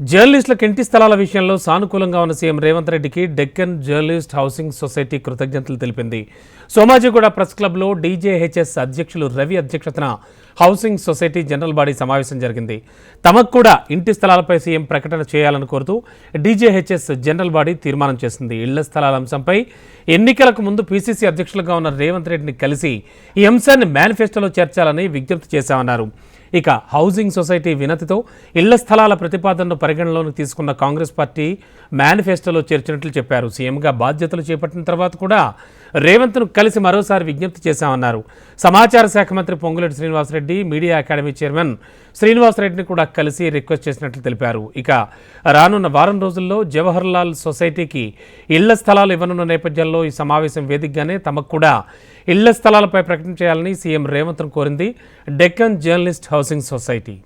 జర్నలిస్టులకు ఇంటి స్థలాల విషయంలో సానుకూలంగా ఉన్న సీఎం రేవంత్ రెడ్డికి డెక్కన్ జర్నలిస్ట్ హౌసింగ్ సొసైటీ కృతజ్ఞతలు తెలిపింది. సోమాజిగూడ ప్రెస్ క్లబ్లో డీజేహెచ్ఎస్ అధ్యక్షులు రవి అధ్యక్షతన హౌసింగ్ సొసైటీ జనరల్ బాడీ సమావేశం జరిగింది. తమకు కూడా ఇంటి స్థలాలపై సీఎం ప్రకటన చేయాలని కోరుతూ డీజేహెచ్ఎస్ జనరల్ బాడీ తీర్మానం చేసింది. ఇళ్ళ స్థలాల అంశంపై ఎన్నికలకు ముందు పీసీసీ అధ్యక్షులుగా ఉన్న రేవంత్ రెడ్డిని కలిసి ఈ అంశాన్ని మేనిఫెస్టోలో చేర్చాలని విజ్ఞప్తి చేశామన్నారు. ఇక హౌసింగ్ సొసైటీ వినతితో ఇళ్ళ స్థలాల ప్రతిపాదనను పరిగణలోకి తీసుకున్న కాంగ్రెస్ పార్టీ మేనిఫెస్టోలో చేర్చినట్లు చెప్పారు. సీఎంగా బాధ్యతలు చేపట్టిన తర్వాత కూడా రేవంత్ను కలిసి మరోసారి విజ్ఞప్తి చేశామన్నారు. సమాచార శాఖ మంత్రి Ponguleti Srinivasa Reddy media academy chairman శ్రీనివాసరెడ్డిని కూడా కలిసి రిక్వెస్ట్ చేసినట్లు తెలిపారు. ఇక రానున్న వారం రోజుల్లో జవహర్ లాల్ సొసైటీకి ఇళ్ళ స్థలాలు ఇవ్వనున్న నేపథ్యంలో ఈ సమావేశం వేదికగానే తమకు కూడా ఇళ్ళ స్థలాలపై ప్రకటన చేయాలని సీఎం రేవంత్ను కోరింది డెక్కన్ జర్నలిస్ట్ హౌసింగ్ సొసైటీ.